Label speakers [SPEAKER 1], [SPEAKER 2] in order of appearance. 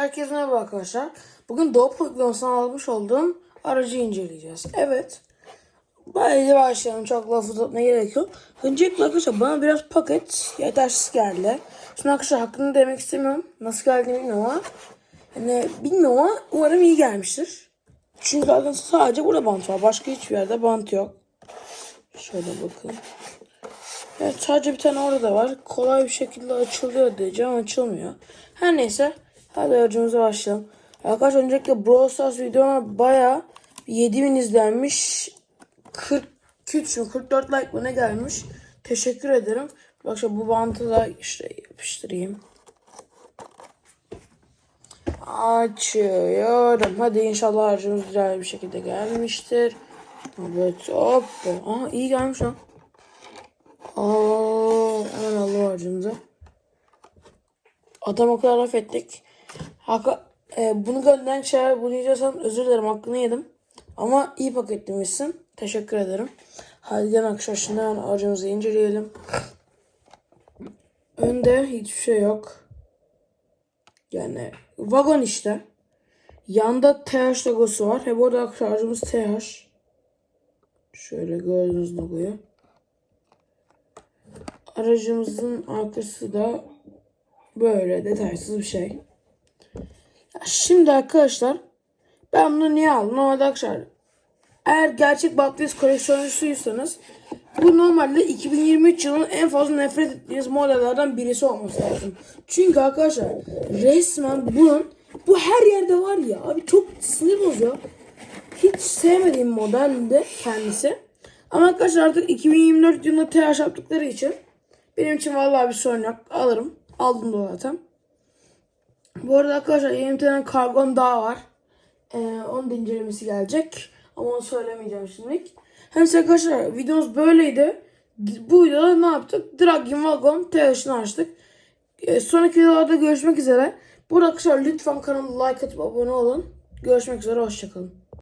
[SPEAKER 1] Herkese merhaba arkadaşlar. Bugün Doğu uygulamasından almış olduğum aracı inceleyeceğiz. Evet. Böyle başlayalım. Çok laf uzatmaya gerek yok. Öncelikle arkadaşlar bana biraz paket yetersiz geldi. Şimdi arkadaşlar hakkında demek istemiyorum. Nasıl geldiğini bilmiyorum ama. Yani bilmiyorum ama umarım iyi gelmiştir. Çünkü arkadaşlar sadece burada bant var. Başka hiçbir yerde bant yok. Şöyle bakın. Evet sadece bir tane orada var. Kolay bir şekilde açılıyor diyeceğim açılmıyor. Her neyse. Hadi aracımıza başlayalım. Arkadaşlar öncelikle Brawl Stars videoma baya 7000 izlenmiş. 43 mü 44 like mı ne gelmiş. Teşekkür ederim. Bak şu bu bantı da işte yapıştırayım. Açıyorum. Hadi inşallah harcımız güzel bir şekilde gelmiştir. Evet hop. Aa iyi gelmiş lan. Aa, hemen aldım harcımızı. Adam o kadar laf ettik. Haka, e, bunu gönderen şeyler bunu yiyeceksem özür dilerim hakkını yedim. Ama iyi paketlemişsin. Teşekkür ederim. Hadi gel arkadaşlar şimdi hemen aracımızı inceleyelim. Önde hiçbir şey yok. Yani vagon işte. Yanda TH logosu var. He bu arada arkadaşlar aracımız TH. Şöyle gördüğünüz logoyu. Aracımızın arkası da böyle detaysız bir şey. Şimdi arkadaşlar ben bunu niye aldım? Normalde arkadaşlar eğer gerçek Batwheels koleksiyoncusuysanız bu normalde 2023 yılının en fazla nefret ettiğiniz modellerden birisi olması lazım. Çünkü arkadaşlar resmen bunun bu her yerde var ya abi çok sinir bozuyor. Hiç sevmediğim modelde kendisi. Ama arkadaşlar artık 2024 yılında TH yaptıkları için benim için vallahi bir sorun yok. Alırım. Aldım da zaten. Bu arada arkadaşlar yeni bir tane kargon daha var. Ee, onun da incelemesi gelecek. Ama onu söylemeyeceğim şimdilik. Hem size arkadaşlar videomuz böyleydi. Bu videoda ne yaptık? Dragon Wagon TH'ını açtık. Ee, sonraki videolarda görüşmek üzere. Bu arada arkadaşlar lütfen kanalıma like atıp abone olun. Görüşmek üzere. Hoşçakalın.